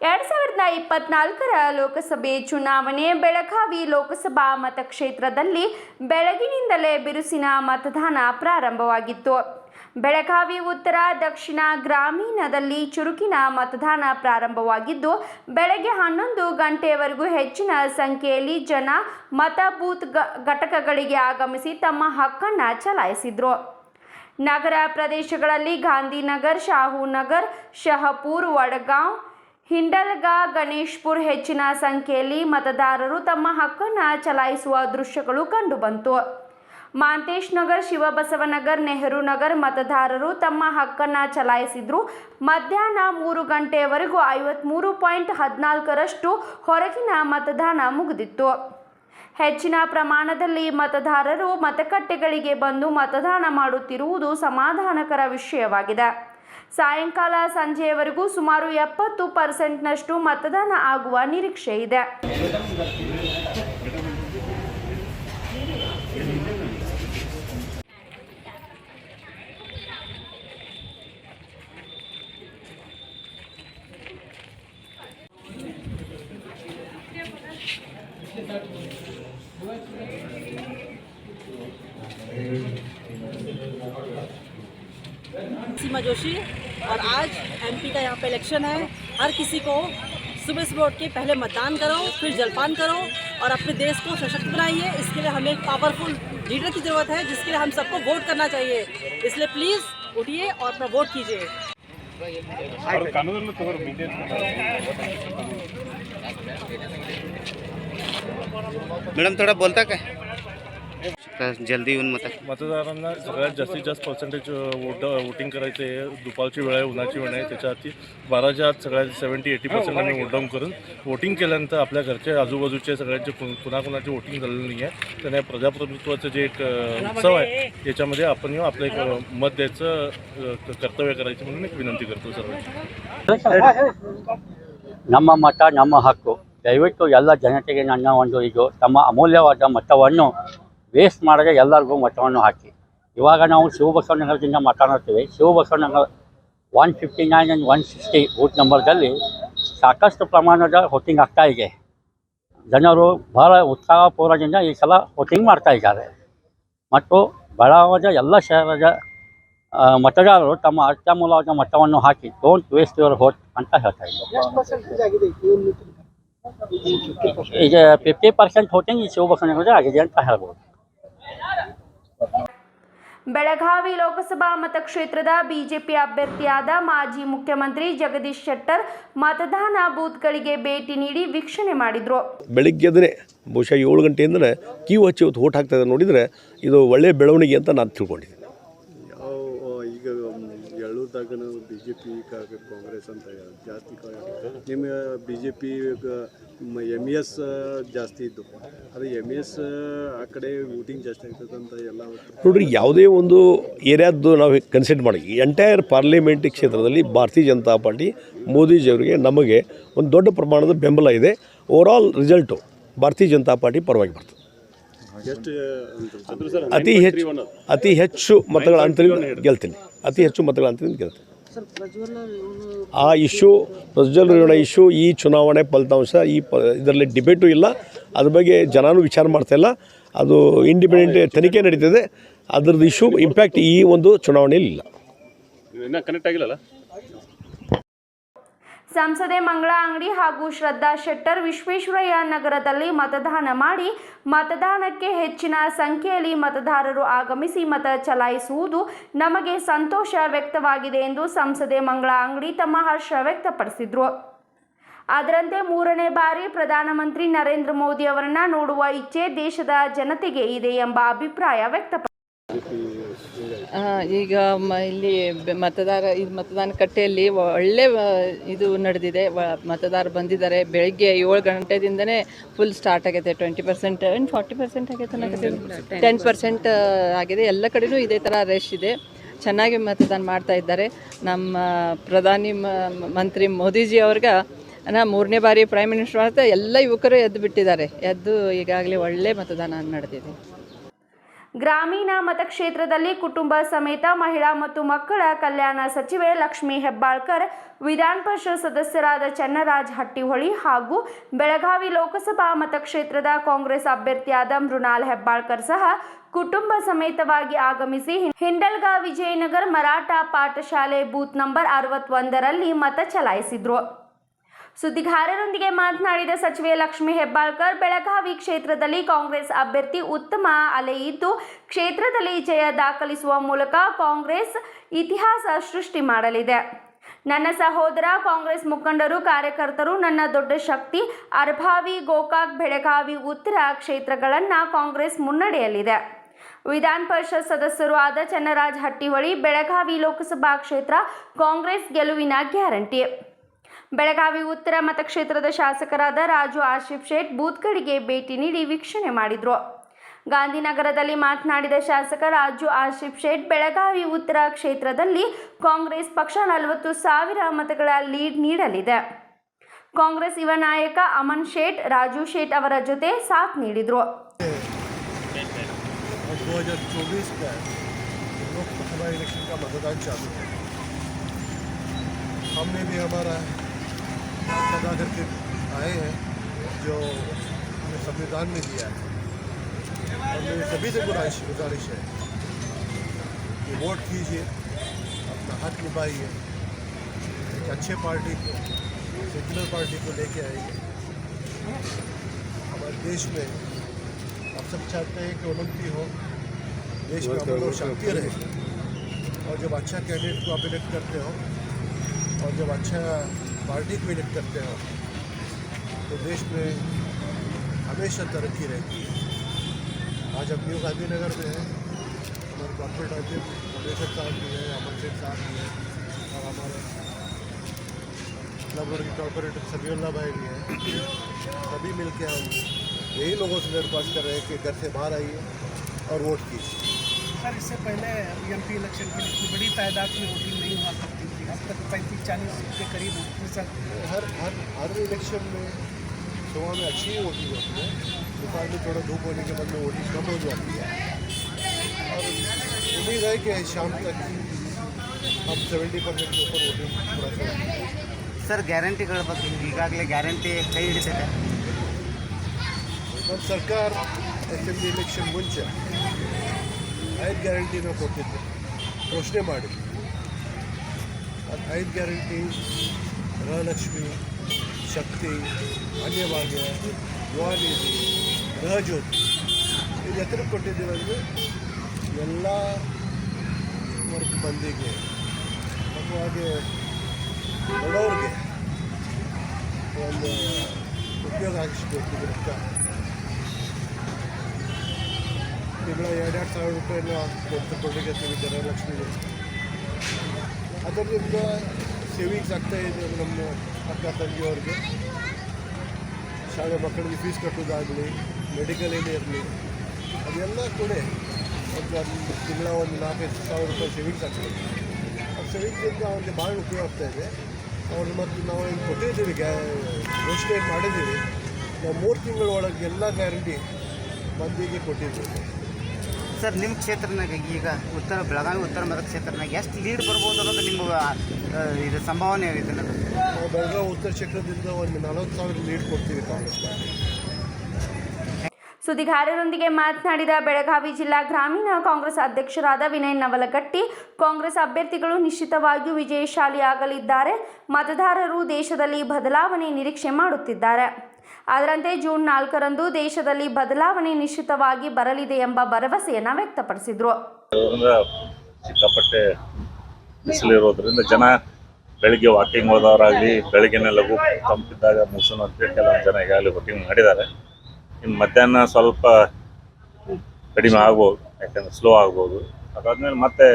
ಎರಡ್ ಸಾವಿರದ ಇಪ್ಪತ್ನಾಲ್ಕರ ಲೋಕಸಭೆ ಚುನಾವಣೆ, ಬೆಳಗಾವಿ ಲೋಕಸಭಾ ಮತಕ್ಷೇತ್ರದಲ್ಲಿ ಬೆಳಗಿನಿಂದಲೇ ಬಿರುಸಿನ ಮತದಾನ ಪ್ರಾರಂಭವಾಗಿತ್ತು. ಬೆಳಗಾವಿ ಉತ್ತರ, ದಕ್ಷಿಣ ಗ್ರಾಮೀಣದಲ್ಲಿ ಚುರುಕಿನ ಮತದಾನ ಪ್ರಾರಂಭವಾಗಿದ್ದು, ಬೆಳಗ್ಗೆ ಹನ್ನೊಂದು ಗಂಟೆಯವರೆಗೂ ಹೆಚ್ಚಿನ ಸಂಖ್ಯೆಯಲ್ಲಿ ಜನ ಮತ ಬೂತ್ ಘಟಕಗಳಿಗೆ ಆಗಮಿಸಿ ತಮ್ಮ ಹಕ್ಕನ್ನು ಚಲಾಯಿಸಿದ್ರು. ನಗರ ಪ್ರದೇಶಗಳಲ್ಲಿ ಗಾಂಧಿನಗರ್, ಶಾಹುನಗರ್, ಶಹಪೂರ್, ವಡಗಾಂವ್ ಹಿಂಡಲ್ಗಾ ಗಣೇಶ್ಪುರ್ ಹೆಚ್ಚಿನ ಸಂಖ್ಯೆಯಲ್ಲಿ ಮತದಾರರು ತಮ್ಮ ಹಕ್ಕನ್ನು ಚಲಾಯಿಸುವ ದೃಶ್ಯಗಳು ಕಂಡುಬಂತು ಮಾಂತೇಶ್ ನಗರ್, ಶಿವಬಸವನಗರ್, ನೆಹರು ನಗರ್ ಮತದಾರರು ತಮ್ಮ ಹಕ್ಕನ್ನು ಚಲಾಯಿಸಿದ್ರು. ಮಧ್ಯಾಹ್ನ ಮೂರು ಗಂಟೆಯವರೆಗೂ ಐವತ್ತ್ಮೂರು ಪಾಯಿಂಟ್ ಹದಿನಾಲ್ಕರಷ್ಟು ಹೊರಗಿನ ಮತದಾನ ಮುಗಿದಿತ್ತು. ಹೆಚ್ಚಿನ ಪ್ರಮಾಣದಲ್ಲಿ ಮತದಾರರು ಮತಗಟ್ಟೆಗಳಿಗೆ ಬಂದು ಮತದಾನ ಮಾಡುತ್ತಿರುವುದು ಸಮಾಧಾನಕರ ವಿಷಯವಾಗಿದೆ. ಸಾಯಂಕಾಲ ಸಂಜೆಯವರೆಗೂ ಸುಮಾರು ಎಪ್ಪತ್ತು ಪರ್ಸೆಂಟ್ನಷ್ಟು ಮತದಾನ ಆಗುವ ನಿರೀಕ್ಷೆ ಇದೆ. सीमा जोशी। और आज एमपी का यहाँ पे इलेक्शन है। हर किसी को सुबह सुबह उठ के पहले मतदान करो फिर जलपान करो और अपने देश को सशक्त बनाइए। इसके लिए हमें एक पावरफुल लीडर की ज़रूरत है जिसके लिए हम सबको वोट करना चाहिए। इसलिए प्लीज़ उठिए और अपना वोट कीजिए। मैडम थोड़ा बोलता क्या? जल्दी येऊन मत मतदारांना सगळ्यात जास्तीत जास्त पर्सेंटेज वोट वोटिंग करायचं आहे दुपारची वेळ आहे उन्हाची वेळ आहे त्याच्या आधी बाराच्या आत सगळ्यात सेवन्टी एटी पर्सेंट आम्ही वोट डाऊन करून वोटिंग केल्यानंतर आपल्या घरच्या आजूबाजूचे सगळ्यांचे कुण- कुणाकुणाची वोटिंग झालेलं नाही आहे त्याने प्रजाप्रभुत्वाचं जे एक अ, उत्सव आहे याच्यामध्ये आपण येऊन आपलं एक अ, मत द्यायचं अ, क- कर्तव्य करायचं म्हणून एक विनंती करतो सर्वांची ನಮ್ಮ ಮತ ನಮ್ಮ ಹಕ್ಕು ದಯವಿಟ್ಟು ಎಲ್ಲ ಜನತೆಗೆ ನನ್ನ ಒಂದು ಇದು ತಮ್ಮ ಅಮೂಲ್ಯವಾದ ಮತವನ್ನು ವೇಸ್ಟ್ ಮಾಡದೆ ಎಲ್ಲರಿಗೂ ಮತವನ್ನು ಹಾಕಿ. ಇವಾಗ ನಾವು ಶಿವಬಸವನಗರದಿಂದ ಮಾತನಾಡ್ತೀವಿ Shivabasavanagar one fifty nine and one sixty booth ನಂಬರ್ದಲ್ಲಿ ಸಾಕಷ್ಟು ಪ್ರಮಾಣದ ವೋಟಿಂಗ್ ಆಗ್ತಾ ಇದೆ. ಜನರು ಬಹಳ ಉತ್ಸಾಹಪೂರ್ವದಿಂದ ಈ ಸಲ ವೋಟಿಂಗ್ ಮಾಡ್ತಾ ಇದ್ದಾರೆ. ಮತ್ತು ಬಡಾವದ ಎಲ್ಲ ಶಹರದ ಮತದಾರರು ತಮ್ಮ ಅತ್ಯಮೂಲವಾದ ಮತವನ್ನು ಹಾಕಿ ಡೋಂಟ್ ವೇಸ್ಟ್ ಯುವರ್ ವೋಟ್ ಅಂತ ಹೇಳ್ತಾ ಇದ್ದಾರೆ. ಈಗ ಫಿಫ್ಟಿ ಪರ್ಸೆಂಟ್ ವೋಟಿಂಗ್ ಈ ಶಿವಬಸವನಗರದ ಆಗಿದೆ ಅಂತ ಹೇಳ್ಬೋದು. ಬೆಳಗಾವಿ ಲೋಕಸಭಾ ಮತಕ್ಷೇತ್ರದ ಬಿಜೆಪಿ ಅಭ್ಯರ್ಥಿಯಾದ ಮಾಜಿ ಮುಖ್ಯಮಂತ್ರಿ ಜಗದೀಶ್ ಶೆಟ್ಟರ್ ಮತದಾನ ಬೂತ್ಗಳಿಗೆ ಭೇಟಿ ನೀಡಿ ವೀಕ್ಷಣೆ ಮಾಡಿದ್ರು. ಬೆಳಿಗ್ಗೆದ್ರೆ ಬಹುಶಃ ಏಳು ಗಂಟೆಯಿಂದ ಕ್ಯೂ ಹಚ್ಚಿ ಹೋಟ್ ಓಟ್ ಹಾಕ್ತಾ ನೋಡಿದರೆ ಇದು ಒಳ್ಳೆಯ ಬೆಳವಣಿಗೆ ಅಂತ ನಾನು ತಿಳ್ಕೊಂಡಿದ್ದೀನಿ. ಎಳ್ಳೂರ್ದಾಗ ಬಿ ಜೆ ಪಿ ಕಾಂಗ್ರೆಸ್ ಅಂತ ಜಾಸ್ತಿ ನಿಮ್ಮ B J P M S ಜಾಸ್ತಿ ಇದ್ದು. ಅದು ಎಂ ಎಸ್ ಆ ಕಡೆ ವೋಟಿಂಗ್ ಜಾಸ್ತಿ ಆಗ್ತದೆ ಅಂತ ಎಲ್ಲ ನೋಡ್ರಿ ಯಾವುದೇ ಒಂದು ಏರಿಯಾದ್ದು ನಾವು ಕನ್ಸಿಡರ್ ಮಾಡಿ ಎಂಟೈರ್ ಪಾರ್ಲಿಮೆಂಟ್ ಕ್ಷೇತ್ರದಲ್ಲಿ ಭಾರತೀಯ ಜನತಾ ಪಾರ್ಟಿ ಮೋದಿಜಿಯವರಿಗೆ ನಮಗೆ ಒಂದು ದೊಡ್ಡ ಪ್ರಮಾಣದ ಬೆಂಬಲ ಇದೆ. ಓವರಾಲ್ ರಿಸಲ್ಟು ಭಾರತೀಯ ಜನತಾ ಪಾರ್ಟಿ ಪರವಾಗಿ ಬರ್ತದೆ. ಅಂತ ಅತಿ ಹೆಚ್ಚು ಅತಿ ಹೆಚ್ಚು ಮತಗಳ ಅಂತ ಗೆಲ್ತೀನಿ. ಅತಿ ಹೆಚ್ಚು ಮತಗಳ ಅಂತರಿಂದ ಗೆಲ್ತೀನಿ. ಆ ಇಶ್ಯೂ ಪ್ರಜ್ವಲ್ ರೇವಣ್ಣ ಇಶ್ಯೂ ಈ ಚುನಾವಣೆ ಫಲಿತಾಂಶ ಈ ಪ ಇದರಲ್ಲಿ ಡಿಬೇಟು ಇಲ್ಲ. ಅದ್ರ ಬಗ್ಗೆ ಜನನೂ ವಿಚಾರ ಮಾಡ್ತಾ ಇಲ್ಲ. ಅದು ಇಂಡಿಪೆಂಡೆಂಟ್ ತನಿಖೆ ನಡೀತದೆ. ಅದ್ರದ್ದು ಇಶ್ಯೂ ಇಂಪ್ಯಾಕ್ಟ್ ಈ ಒಂದು ಚುನಾವಣೆಯಲ್ಲಿ ಇಲ್ಲ. ಕನೆಕ್ಟ್ ಆಗಿಲ್ಲಲ್ಲ? ಸಂಸದೆ ಮಂಗಳಾ ಅಂಗಡಿ ಹಾಗೂ ಶ್ರದ್ಧಾ ಶೆಟ್ಟರ್ ವಿಶ್ವೇಶ್ವರಯ್ಯ ನಗರದಲ್ಲಿ ಮತದಾನ ಮಾಡಿ ಮತದಾನಕ್ಕೆ ಹೆಚ್ಚಿನ ಸಂಖ್ಯೆಯಲ್ಲಿ ಮತದಾರರು ಆಗಮಿಸಿ ಮತ ಚಲಾಯಿಸುವುದು ನಮಗೆ ಸಂತೋಷ ವ್ಯಕ್ತವಾಗಿದೆ ಎಂದು ಸಂಸದೆ ಮಂಗಳಾ ಅಂಗಡಿ ತಮ್ಮ ಹರ್ಷ ವ್ಯಕ್ತಪಡಿಸಿದರು. ಅದರಂತೆ ಮೂರನೇ ಬಾರಿ ಪ್ರಧಾನಮಂತ್ರಿ ನರೇಂದ್ರ ಮೋದಿ ಅವರನ್ನು ನೋಡುವ ಇಚ್ಛೆ ದೇಶದ ಜನತೆಗೆ ಇದೆ ಎಂಬ ಅಭಿಪ್ರಾಯ ವ್ಯಕ್ತಪಡಿಸಿದರು. ಈಗ ಮ ಇಲ್ಲಿ ಬೆ- ಮತದಾರ ಇದು ಮತದಾನ ಕಟ್ಟೆಯಲ್ಲಿ ಒಳ್ಳೆ ಇದು ನಡೆದಿದೆ. ಮತದಾರ ಬಂದಿದ್ದಾರೆ. ಬೆಳಗ್ಗೆ ಏಳು ಗಂಟೆದಿಂದನೇ ಫುಲ್ ಸ್ಟಾರ್ಟ್ ಆಗೈತೆ twenty percent and forty percent ಆಗೈತೆ ಟೆನ್ ಪರ್ಸೆಂಟ್ ಆಗಿದೆ. ಎಲ್ಲ ಕಡೆನೂ ಇದೇ ಥರ ರಶ್ ಇದೆ. ಚೆನ್ನಾಗಿ ಮತದಾನ ಮಾಡ್ತಾ ಇದ್ದಾರೆ. ನಮ್ಮ ಪ್ರಧಾನಿ ಮ- ಮಂತ್ರಿ ಮೋದಿಜಿ ಅವ್ರಿಗೆ ನಾ ಮೂರನೇ ಬಾರಿ ಪ್ರೈಮ್ ಮಿನಿಸ್ಟರ್ ಅಂತ ಎಲ್ಲ ಯುವಕರು ಎದ್ದು ಬಿಟ್ಟಿದ್ದಾರೆ. ಎದ್ದು ಈಗಾಗಲೇ ಒಳ್ಳೆ ಮತದಾನ ನಡೆದಿದೆ. ಗ್ರಾಮೀಣ ಮತಕ್ಷೇತ್ರದಲ್ಲಿ ಕುಟುಂಬ ಸಮೇತ ಮಹಿಳಾ ಮತ್ತು ಮಕ್ಕಳ ಕಲ್ಯಾಣ ಸಚಿವೆ ಲಕ್ಷ್ಮೀ ಹೆಬ್ಬಾಳ್ಕರ್, ವಿಧಾನ ಪರಿಷತ್ ಸದಸ್ಯರಾದ ಚನ್ನರಾಜ್ ಹಟ್ಟಿಹೊಳಿ ಹಾಗೂ ಬೆಳಗಾವಿ ಲೋಕಸಭಾ ಮತಕ್ಷೇತ್ರದ ಕಾಂಗ್ರೆಸ್ ಅಭ್ಯರ್ಥಿಯಾದ ಮೃಣಾಲ್ ಹೆಬ್ಬಾಳ್ಕರ್ ಸಹ ಕುಟುಂಬ ಸಮೇತವಾಗಿ ಆಗಮಿಸಿ ಹಿಂಡಲ್ಗಾ ವಿಜಯನಗರ್ ಮರಾಠ ಪಾಠಶಾಲೆ ಬೂತ್ ನಂಬರ್ ಅರವತ್ತೊಂದರಲ್ಲಿ ಮತ ಚಲಾಯಿಸಿದ್ರು. ಸುದ್ದಿಗಾರರೊಂದಿಗೆ ಮಾತನಾಡಿದ ಸಚಿವೆ ಲಕ್ಷ್ಮಿ ಹೆಬ್ಬಾಳ್ಕರ್, ಬೆಳಗಾವಿ ಕ್ಷೇತ್ರದಲ್ಲಿ ಕಾಂಗ್ರೆಸ್ ಅಭ್ಯರ್ಥಿ ಉತ್ತಮ ಅಲೆಯಿದ್ದು ಕ್ಷೇತ್ರದಲ್ಲಿ ಜಯ ದಾಖಲಿಸುವ ಮೂಲಕ ಕಾಂಗ್ರೆಸ್ ಇತಿಹಾಸ ಸೃಷ್ಟಿ ಮಾಡಲಿದೆ. ನನ್ನ ಸಹೋದರ, ಕಾಂಗ್ರೆಸ್ ಮುಖಂಡರು, ಕಾರ್ಯಕರ್ತರು, ನನ್ನ ದೊಡ್ಡ ಶಕ್ತಿ, ಅರ್ಭಾವಿ, ಗೋಕಾಕ್, ಬೆಳಗಾವಿ ಉತ್ತರ ಕ್ಷೇತ್ರಗಳನ್ನು ಕಾಂಗ್ರೆಸ್ ಮುನ್ನಡೆಯಲಿದೆ ವಿಧಾನ ಪರಿಷತ್ ಸದಸ್ಯರು ಆದ ಚನ್ನರಾಜ್ ಹಟ್ಟಿಹೊಳಿ, ಬೆಳಗಾವಿ ಲೋಕಸಭಾ ಕ್ಷೇತ್ರ ಕಾಂಗ್ರೆಸ್ ಗೆಲುವಿನ ಗ್ಯಾರಂಟಿ. ಬೆಳಗಾವಿ ಉತ್ತರ ಮತಕ್ಷೇತ್ರದ ಶಾಸಕರಾದ ರಾಜು ಆಶಿಫ್ ಶೇಟ್ ಬೂತ್ಗಳಿಗೆ ಭೇಟಿ ನೀಡಿ ವೀಕ್ಷಣೆ ಮಾಡಿದರು ಗಾಂಧಿನಗರದಲ್ಲಿ ಮಾತನಾಡಿದ ಶಾಸಕ ರಾಜು ಆಶಿಫ್ ಶೇಟ್ ಬೆಳಗಾವಿ ಉತ್ತರ ಕ್ಷೇತ್ರದಲ್ಲಿ ಕಾಂಗ್ರೆಸ್ ಪಕ್ಷ ನಲವತ್ತು ಸಾವಿರ ಮತಗಳ ಲೀಡ್ ನೀಡಲಿದೆ ಕಾಂಗ್ರೆಸ್ ಯುವ ನಾಯಕ ಅಮನ್ ಶೇಟ್ ರಾಜು ಶೇಟ್ ಅವರ ಜೊತೆ ಸಾಥ್ ನೀಡಿದರು और 2024 का लोकसभा इलेक्शन का मतदान चालू है हमने भी हमारा अदा करके आए हैं, जो हमें संविधान में दिया है। और मेरी सभी से गुजारिश गुजारिश है कि वोट कीजिए, अपना हक निभाइए, एक अच्छे पार्टी को सेकुलर पार्टी को लेके आइए। हमारे देश में आप सब चाहते हैं कि उन्नति हो, देश में अमन और शांति रहे। और जब अच्छा कैंडिडेट को आप इलेक्ट करते हो, और जब अच्छा पार्टी को इलेक्ट करते हो तो देश में हमेशा तरक्की रहती है। आज हम न्यू गांधीनगर में हैं, हमारे कॉर्पोरेट अध्यक्ष कमलेश्वर साहब भी हैं अमर सिंह साहब भी हैं, और हमारे क्लब रोड के कॉर्पोरेटर समीउल्ला भाई भी हैं। सभी मिलके हम यही लोगों से दरख्वास्त कर रहे हैं कि घर से बाहर आइए और वोट कीजिए। सर, इससे पहले एम पी इलेक्शन की बड़ी तादाद में वोटिंग नहीं हुआ थी। पैंतीस चालीस के करीब प्रतिशत हर हर हर इलेक्शन में सुबह में अच्छी ही वोटिंग होती है दोपहर में थोड़ा धूप होने के बाद में वोटिंग कम हो जाती है और उम्मीद है कि शाम तक हम सेवेंटी परसेंट के ऊपर वोटिंग पूरा करेंगे ಸರ್ ಗ್ಯಾರಂಟಿಗಳ ಬಗ್ಗೆ ಈಗಾಗಲೇ ಗ್ಯಾರಂಟಿ ಕೈ ಹಿಡಿಸಿದೆ ನಮ್ಮ ಸರ್ಕಾರ ಅಸೆಂಬ್ಲಿ ಇಲೆಕ್ಷನ್ ಮುಂಚೆ ಐದು ಗ್ಯಾರಂಟಿನ ಕೊಟ್ಟಿದ್ದು ಘೋಷಣೆ ಮಾಡಿದ್ದು ಅದು ಐದು ಗ್ಯಾರಂಟಿ, ಗೃಹಲಕ್ಷ್ಮಿ, ಶಕ್ತಿ, ಅನ್ಯಭಾಗ್ಯ, ಯುವನಿಧಿ, ಗೃಹಜ್ಯೋತಿ. ಇದು ಹೆಸರು ಕೊಟ್ಟಿದ್ದೀವಿ ಅಂದರೆ ಎಲ್ಲ ವರ್ಗ ಬಂದಿಗೆ, ಮತ್ತು ಹಾಗೆ ಬಡವ್ರಿಗೆ ಒಂದು ಉಪಯೋಗ ಆಗಿಸ್ಬೇಕು ಇದರಿಂದ ತಿಂಗಳ ಎರಡೆರಡು ಸಾವಿರ ರೂಪಾಯಿನ ಕೊಟ್ಟು ಕೊಡಲಿಕ್ಕೆ ಗೃಹಲಕ್ಷ್ಮಿಗೆ ಅದರಿಂದ ಸೇವಿಂಗ್ಸ್ ಆಗ್ತಾ ಇದೆ ನಮ್ಮ ಅಕ್ಕ ತಂಗಿಯವ್ರಿಗೆ. ಶಾಲೆ ಮಕ್ಕಳಿಗೆ ಫೀಸ್ ಕಟ್ಟೋದಾಗಲಿ ಮೆಡಿಕಲ್ ಏನೇ ಇರಲಿ, ಅದೆಲ್ಲ ಕೂಡ ಒಂದು ತಿಂಗಳ ಒಂದು ನಾಲ್ಕೈದು ಸಾವಿರ ರೂಪಾಯಿ ಸೇವಿಂಗ್ಸ್ ಆಗ್ತದೆ. ಆ ಸೇವಿಂಗ್ಸಿಂದ ಅವ್ರಿಗೆ ಭಾಳ ಉಪಯೋಗ ಆಗ್ತಾ ಇದೆ. ಅವ್ರು ಮತ್ತು ನಾವು ಏನು ಕೊಟ್ಟಿದ್ದೀವಿ ಗ್ಯಾ, ಘೋಷಣೆ ಮಾಡಿದ್ದೀವಿ. ನಾವು ಮೂರು ತಿಂಗಳ ಒಳಗೆ ಎಲ್ಲ ಗ್ಯಾರಂಟಿ ಮಂದಿಗೆ ಕೊಟ್ಟಿದ್ದೀವಿ. ಸರ್, ನಿಮ್ಮ ಕ್ಷೇತ್ರನಾಗ ಈಗ ಉತ್ತರ, ಬೆಳಗಾವಿ ಉತ್ತರ ಮತಕ್ಷೇತ್ರನಾಗ ಎಷ್ಟು ಲೀಡ್ ಬರ್ಬೋದು ಅನ್ನೋದು ನಿಮ್ಮ ಇದು ಸಂಭಾವನೆ ಇದೆ ಬೆಳಗಾವಿ ಉತ್ತರ ಕ್ಷೇತ್ರದಿಂದ ಒಂದು ನಲವತ್ತು ಸಾವಿರ ಲೀಡ್ ಕೊಡ್ತೀವಿ ಕಾಂಗ್ರೆಸ್ ಸುದ್ದಿಗಾರರೊಂದಿಗೆ ಮಾತನಾಡಿದ ಬೆಳಗಾವಿ ಜಿಲ್ಲಾ ಗ್ರಾಮೀಣ ಕಾಂಗ್ರೆಸ್ ಅಧ್ಯಕ್ಷರಾದ ವಿನಯ್ ನವಲಗಟ್ಟಿ, ಕಾಂಗ್ರೆಸ್ ಅಭ್ಯರ್ಥಿಗಳು ನಿಶ್ಚಿತವಾಗಿಯೂ ವಿಜಯಶಾಲಿಯಾಗಲಿದ್ದಾರೆ. ಮತದಾರರು ದೇಶದಲ್ಲಿ ಬದಲಾವಣೆ ನಿರೀಕ್ಷೆ ಮಾಡುತ್ತಿದ್ದಾರೆ. ಅದರಂತೆ ಜೂನ್ ನಾಲ್ಕರಂದು ದೇಶದಲ್ಲಿ ಬದಲಾವಣೆ ನಿಶ್ಚಿತವಾಗಿ ಬರಲಿದೆ ಎಂಬ ಭರವಸೆಯನ್ನು ವ್ಯಕ್ತಪಡಿಸಿದರು. ಸಿಕ್ಕಾಪಟ್ಟೆ ಬಿಸಿಲಿರೋದ್ರಿಂದ ಜನ ಬೆಳಿಗ್ಗೆ ವಾಕಿಂಗ್ ಹೋದವರಾಗಲಿ, ಬೆಳಗ್ಗೆನೆ ತಂಪಿದ್ದಾಗ ಮುಗಿಸೋಣ ಕೆಲವೊಂದು ಜನ ಈಗಾಗಲೇ ವಾಕಿಂಗ್ ಮಾಡಿದ್ದಾರೆ. ಇನ್ನು ಮಧ್ಯಾಹ್ನ ಸ್ವಲ್ಪ ಕಡಿಮೆ ಆಗ್ಬೋದು, ಯಾಕಂದ್ರೆ ಸ್ಲೋ ಆಗ್ಬೋದು. ಅದಾದ್ಮೇಲೆ ಮತ್ತೆ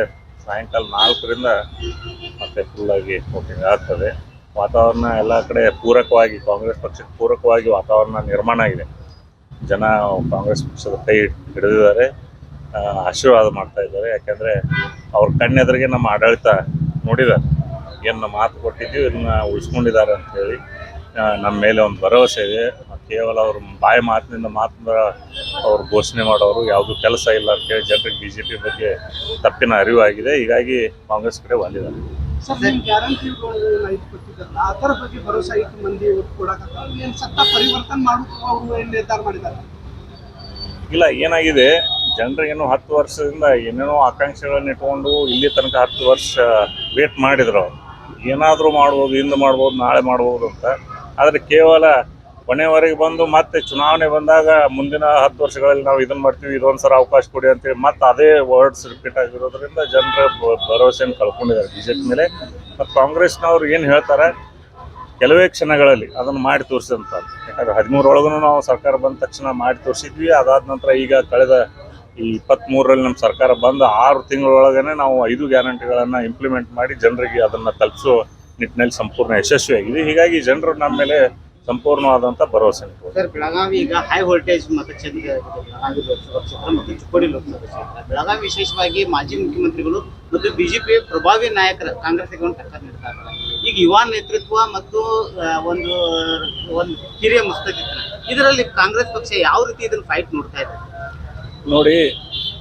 ಸಾಯಂಕಾಲ ನಾಲ್ಕರಿಂದ ಮತ್ತೆ ಫುಲ್ಲಾಗಿ ವಾಕಿಂಗ್ ಆಗ್ತದೆ. ವಾತಾವರಣ ಎಲ್ಲ ಕಡೆ ಪೂರಕವಾಗಿ, ಕಾಂಗ್ರೆಸ್ ಪಕ್ಷಕ್ಕೆ ಪೂರಕವಾಗಿ ವಾತಾವರಣ ನಿರ್ಮಾಣ ಆಗಿದೆ. ಜನ ಕಾಂಗ್ರೆಸ್ ಪಕ್ಷದ ಕೈ ಹಿಡಿದಿದ್ದಾರೆ ಆಶೀರ್ವಾದ ಮಾಡ್ತಾ ಇದ್ದಾರೆ. ಯಾಕೆಂದರೆ ಅವ್ರ ಕಣ್ಣೆದುರಿಗೆ ನಮ್ಮ ಆಡಳಿತ ನೋಡಿದ್ದಾರೆ. ಏನು ಮಾತು ಕೊಟ್ಟಿದ್ದೀವಿ ಇದನ್ನ ಉಳಿಸ್ಕೊಂಡಿದ್ದಾರೆ ಹೇಳಿ ನಮ್ಮ ಮೇಲೆ ಒಂದು ಭರವಸೆ ಇದೆ. ಕೇವಲ ಅವ್ರ ಬಾಯಿ ಮಾತಿನಿಂದ ಮಾತ್ರ ಅವ್ರು ಘೋಷಣೆ ಮಾಡೋರು ಯಾವುದು ಕೆಲಸ ಇಲ್ಲ ಅಂತೇಳಿ ಜನರಿಗೆ ಬಿ ಜೆ ಪಿ ಬಗ್ಗೆ ತಪ್ಪಿನ ಅರಿವಾಗಿದೆ. ಹೀಗಾಗಿ ಕಾಂಗ್ರೆಸ್ ಕಡೆ ಬಂದಿದ್ದಾರೆ ಇಲ್ಲ ಏನಾಗಿದೆ? ಜನರಿಗೇನು ಹತ್ತು ವರ್ಷದಿಂದ ಏನೇನೋ ಆಕಾಂಕ್ಷೆಗಳನ್ನ ಇಟ್ಕೊಂಡು ಇಲ್ಲಿ ತನಕ ಹತ್ತು ವರ್ಷ ವೇಟ್ ಮಾಡಿದ್ರು. ಅವರು ಏನಾದರೂ ಮಾಡ್ಬೋದು ಇಂದು ಮಾಡ್ಬೋದು ನಾಳೆ ಮಾಡ್ಬೋದು ಅಂತ. ಆದರೆ ಕೇವಲ ಕೊನೆವರೆಗೆ ಬಂದು ಮತ್ತೆ ಚುನಾವಣೆ ಬಂದಾಗ ಮುಂದಿನ ಹತ್ತು ವರ್ಷಗಳಲ್ಲಿ ನಾವು ಇದನ್ನ ಮಾಡ್ತೀವಿ, ಇದೊಂದು ಸಲ ಅವಕಾಶ ಕೊಡಿ ಅಂತೇಳಿ ಮತ್ತೆ ಅದೇ ವರ್ಡ್ಸ್ ರಿಪೀಟ್ ಆಗಿರೋದ್ರಿಂದ ಜನರ ಭರವಸೆಯನ್ನು ಕಳ್ಕೊಂಡಿದ್ದಾರೆ ಬಿಜೆಪಿ ಮೇಲೆ. ಮತ್ತು ಕಾಂಗ್ರೆಸ್ನವ್ರು ಏನು ಹೇಳ್ತಾರೆ, ಕೆಲವೇ ಕ್ಷಣಗಳಲ್ಲಿ ಅದನ್ನು ಮಾಡಿ ತೋರಿಸಿದಂತ, ಯಾಕಂದ್ರೆ ಹದಿಮೂರೊಳಗೂ ನಾವು ಸರ್ಕಾರ ಬಂದ ತಕ್ಷಣ ಮಾಡಿ ತೋರಿಸಿದ್ವಿ, ಅದಾದ ನಂತರ ಈಗ ಕಳೆದ ಈ ಇಪ್ಪತ್ತ್ಮೂರರಲ್ಲಿ ನಮ್ಮ ಸರ್ಕಾರ ಬಂದು ಆರು ತಿಂಗಳೊಳಗನೆ ನಾವು ಐದು ಗ್ಯಾರಂಟಿಗಳನ್ನು ಇಂಪ್ಲಿಮೆಂಟ್ ಮಾಡಿ ಜನರಿಗೆ ಅದನ್ನು ತಲುಪಿಸೋ ನಿಟ್ಟಿನಲ್ಲಿ ಸಂಪೂರ್ಣ ಯಶಸ್ವಿಯಾಗಿದೆ. ಹೀಗಾಗಿ ಜನರು ನಮ್ಮ ಮೇಲೆ ಸಂಪೂರ್ಣವಾದಂಥ ಭರವಸೆ ಸರ್ ಬೆಳಗಾವಿ ಈಗ ಹೈ ವೋಲ್ಟೇಜ್ ಮತಕ್ಷೇತ್ರ. ಬೆಳಗಾವಿ ಲೋಕಸಭಾ ಕ್ಷೇತ್ರ ಮತ್ತು ಚಿಕ್ಕೋಡಿ ಲೋಕಸಭಾ ಕ್ಷೇತ್ರ. ಬೆಳಗಾವಿ ವಿಶೇಷವಾಗಿ ಮಾಜಿ ಮುಖ್ಯಮಂತ್ರಿಗಳು ಮತ್ತು ಬಿಜೆಪಿ ಪ್ರಭಾವಿ ನಾಯಕರ ಕಾಂಗ್ರೆಸ್ ಒಂದು ಟಕ್ಕರ್ ನೀಡ್ತಾ ಇದ್ದಾರೆ. ಈಗ ಯುವ ನೇತೃತ್ವ ಮತ್ತು ಒಂದು ಒಂದು ಹಿರಿಯ ಮುಸ್ತಕಿತ್ರ ಇದರಲ್ಲಿ ಕಾಂಗ್ರೆಸ್ ಪಕ್ಷ ಯಾವ ರೀತಿ ಇದನ್ನು ಫೈಟ್ ನೋಡ್ತಾ ಇದೆ? ನೋಡಿ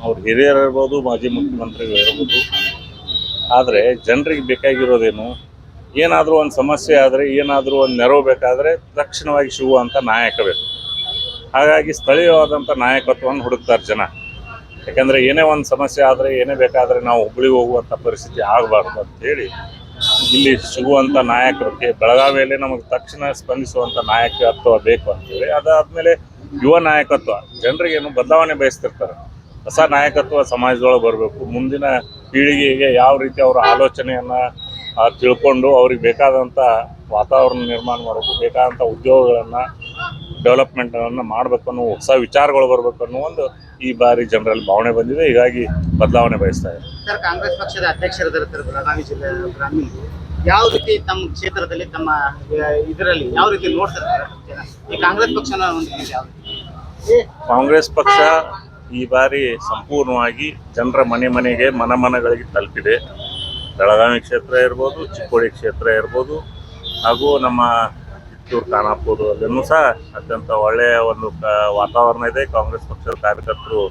ಅವ್ರು ಹಿರಿಯರು ಇರ್ಬೋದು ಮಾಜಿ ಮುಖ್ಯಮಂತ್ರಿಗಳು ಇರ್ಬೋದು. ಆದರೆ ಜನರಿಗೆ ಬೇಕಾಗಿರೋದೇನು? ಏನಾದರೂ ಒಂದು ಸಮಸ್ಯೆ ಆದರೆ, ಏನಾದರೂ ಒಂದು ನೆರವು ಬೇಕಾದರೆ ತಕ್ಷಣವಾಗಿ ಸಿಗುವಂಥ ನಾಯಕ ಬೇಕು ಹಾಗಾಗಿ ಸ್ಥಳೀಯವಾದಂಥ ನಾಯಕತ್ವವನ್ನು ಹುಡುಕ್ತಾರೆ ಜನ. ಯಾಕಂದರೆ ಏನೇ ಒಂದು ಸಮಸ್ಯೆ ಆದರೆ, ಏನೇ ಬೇಕಾದರೆ ನಾವು ಹುಬ್ಳಿಗೆ ಹೋಗುವಂಥ ಪರಿಸ್ಥಿತಿ ಆಗಬಾರ್ದು ಅಂತೇಳಿ ಇಲ್ಲಿ ಸಿಗುವಂಥ ನಾಯಕರಿಗೆ ಬೆಳಗಾವಿಯಲ್ಲಿ ನಮಗೆ ತಕ್ಷಣ ಸ್ಪಂದಿಸುವಂಥ ನಾಯಕತ್ವ ಬೇಕು ಅಂತೇಳಿ ಅದಾದಮೇಲೆ ಯುವ ನಾಯಕತ್ವ. ಜನರಿಗೇನು ಬದಲಾವಣೆ ಬಯಸ್ತಿರ್ತಾರೆ. ಹೊಸ ನಾಯಕತ್ವ ಸಮಾಜದೊಳಗೆ ಬರಬೇಕು. ಮುಂದಿನ ಪೀಳಿಗೆಗೆ ಯಾವ ರೀತಿ ಅವರ ಆಲೋಚನೆಯನ್ನು ತಿಳ್ಕೊಂಡು ಅವ್ರಿಗೆ ಬೇಕಾದಂಥ ವಾತಾವರಣ ನಿರ್ಮಾಣ ಮಾಡಬೇಕು ಬೇಕಾದಂಥ ಉದ್ಯೋಗಗಳನ್ನು ಡೆವಲಪ್ಮೆಂಟನ್ನು ಮಾಡಬೇಕು ಅನ್ನೋ ಹೊಸ ವಿಚಾರಗಳು ಬರಬೇಕು ಅನ್ನೋ ಒಂದು ಈ ಬಾರಿ ಜನರಲ್ಲಿ ಭಾವನೆ ಬಂದಿದೆ. ಹೀಗಾಗಿ ಬದಲಾವಣೆ ಬಯಸ್ತಾ ಇದೆ ಸರ್ ಕಾಂಗ್ರೆಸ್ ಪಕ್ಷದ ಅಧ್ಯಕ್ಷರಿದ್ದಾರೆ ಬೆಳಗಾವಿ ಜಿಲ್ಲೆ ಗ್ರಾಮೀಣ ಯಾವ ರೀತಿ ತಮ್ಮ ಕ್ಷೇತ್ರದಲ್ಲಿ ತಮ್ಮ ಇದರಲ್ಲಿ ಯಾವ ರೀತಿ ನೋಡ್ತಾರೆ? ಈ ಕಾಂಗ್ರೆಸ್ ಪಕ್ಷನ ಕಾಂಗ್ರೆಸ್ ಪಕ್ಷ ಈ ಬಾರಿ ಸಂಪೂರ್ಣವಾಗಿ ಜನರ ಮನೆ ಮನೆಗೆ ಮನ ಮನಗಳಿಗೆ ತಲುಪಿದೆ. ಬೆಳಗಾವಿ ಕ್ಷೇತ್ರ ಇರ್ಬೋದು ಚಿಕ್ಕೋಡಿ ಕ್ಷೇತ್ರ ಇರ್ಬೋದು ಹಾಗೂ ನಮ್ಮ ಕಿತ್ತೂರು ಖಾನಾಪುರ ಅಲ್ಲೂ ಸಹ ಅತ್ಯಂತ ಒಳ್ಳೆಯ ಒಂದು ವಾತಾವರಣ ಇದೆ. ಕಾಂಗ್ರೆಸ್ ಪಕ್ಷದ ಕಾರ್ಯಕರ್ತರು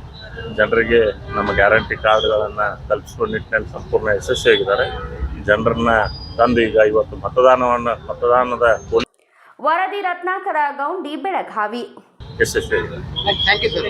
ಜನರಿಗೆ ನಮ್ಮ ಗ್ಯಾರಂಟಿ ಕಾರ್ಡ್ಗಳನ್ನು ತಲುಪಿಸುವ ನಿಟ್ಟಿನಲ್ಲಿ ಸಂಪೂರ್ಣ ಯಶಸ್ವಿಯಾಗಿದ್ದಾರೆ. ಜನರನ್ನ ತಂದು ಈಗ ಇವತ್ತು ಮತದಾನವನ್ನು ಮತದಾನದ ವರದಿ ರತ್ನಾಕರ ಗೌಂಡಿ ಬೆಳಗಾವಿ. ಯಶಸ್ವಿಯಾಗಿದೆ. Thank you sir